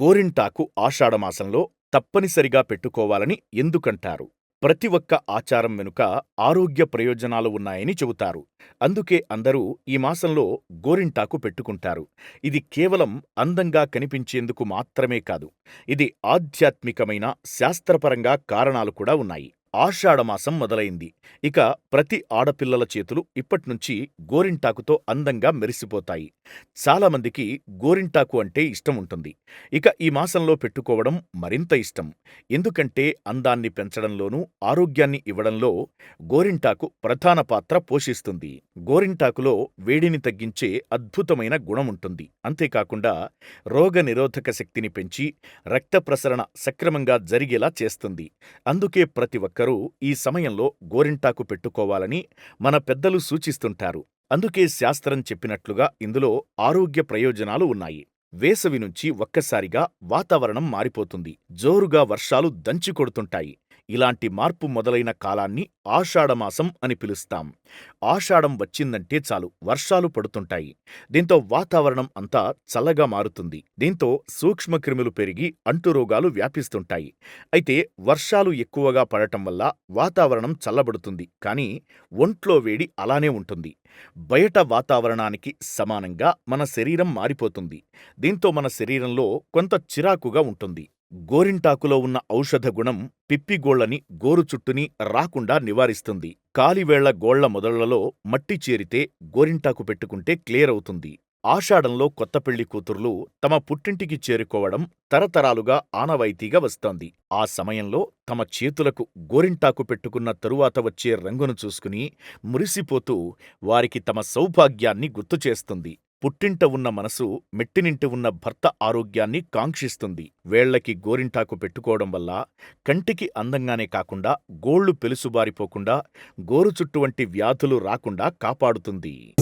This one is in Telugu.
గోరింటాకు ఆషాఢమాసంలో తప్పనిసరిగా పెట్టుకోవాలని ఎందుకంటారు? ప్రతి ఒక్క ఆచారం వెనుక ఆరోగ్య ప్రయోజనాలు ఉన్నాయని చెబుతారు. అందుకే అందరూ ఈ మాసంలో గోరింటాకు పెట్టుకుంటారు. ఇది కేవలం అందంగా కనిపించేందుకు మాత్రమే కాదు ఇది ఆధ్యాత్మికమైన శాస్త్రపరంగా కారణాలు కూడా ఉన్నాయి. ఆషాఢమాసం మొదలైంది. ఇక ప్రతి ఆడపిల్లల చేతులు ఇప్పట్నుంచి గోరింటాకుతో అందంగా మెరిసిపోతాయి. చాలామందికి గోరింటాకు అంటే ఇష్టం ఉంటుంది ఇక ఈ మాసంలో పెట్టుకోవడం మరింత ఇష్టం. ఎందుకంటే అందాన్ని పెంచడంలోనూ ఆరోగ్యాన్ని ఇవ్వడంలో గోరింటాకు ప్రధాన పాత్ర పోషిస్తుంది. గోరింటాకులో వేడిని తగ్గించే అద్భుతమైన గుణముంటుంది. అంతేకాకుండా రోగనిరోధక శక్తిని పెంచి రక్త ప్రసరణ సక్రమంగా జరిగేలా చేస్తుంది. అందుకే ప్రతి ఒక్క ఒక్కరూ ఈ సమయంలో గోరింటాకు పెట్టుకోవాలని మన పెద్దలు సూచిస్తుంటారు. అందుకే శాస్త్రం చెప్పినట్లుగా ఇందులో ఆరోగ్య ప్రయోజనాలు ఉన్నాయి. వేసవి నుంచి ఒక్కసారిగా వాతావరణం మారిపోతుంది. జోరుగా వర్షాలు దంచి కొడుతుంటాయి ఇలాంటి మార్పు మొదలైన కాలాన్ని ఆషాఢమాసం అని పిలుస్తాం. ఆషాఢం వచ్చిందంటే చాలు వర్షాలు పడుతుంటాయి. దీంతో వాతావరణం అంతా చల్లగా మారుతుంది. దీంతో సూక్ష్మక్రిములు పెరిగి అంటురోగాలు వ్యాపిస్తుంటాయి. అయితే వర్షాలు ఎక్కువగా పడటం వల్ల వాతావరణం చల్లబడుతుంది. కానీ ఒంట్లో వేడి అలానే ఉంటుంది. బయట వాతావరణానికి సమానంగా మన శరీరం మారిపోతుంది. దీంతో మన శరీరంలో కొంత చిరాకుగా ఉంటుంది. గోరింటాకులో ఉన్న ఔషధ గుణం పిప్పిగోళ్ళని గోరుచుట్టుని రాకుండా నివారిస్తుంది. కాలివేళ్ళ గోళ్ళ మొదళ్ళలో మట్టి చేరితే గోరింటాకు పెట్టుకుంటే క్లియర్ అవుతుంది. ఆషాఢంలో కొత్త పెళ్ళి కూతుర్లు తమ పుట్టింటికి చేరుకోవడం తరతరాలుగా ఆనవాయితీగా వస్తోంది. ఆ సమయంలో తమ చేతులకు గోరింటాకు పెట్టుకున్న తరువాత వచ్చే రంగును చూసుకుని మురిసిపోతూ వారికి తమ సౌభాగ్యాన్ని గుర్తుచేస్తుంది పుట్టింట ఉన్న మనసు మెట్టినింటి ఉన్న భర్త ఆరోగ్యాన్ని కాంక్షిస్తుంది. వేళ్ళకి గోరింటాకు పెట్టుకోవడం వల్ల కంటికి అందంగానే కాకుండా గోళ్ళు పెలుసుబారిపోకుండా గోరు వంటి వ్యాధులు రాకుండా కాపాడుతుంది.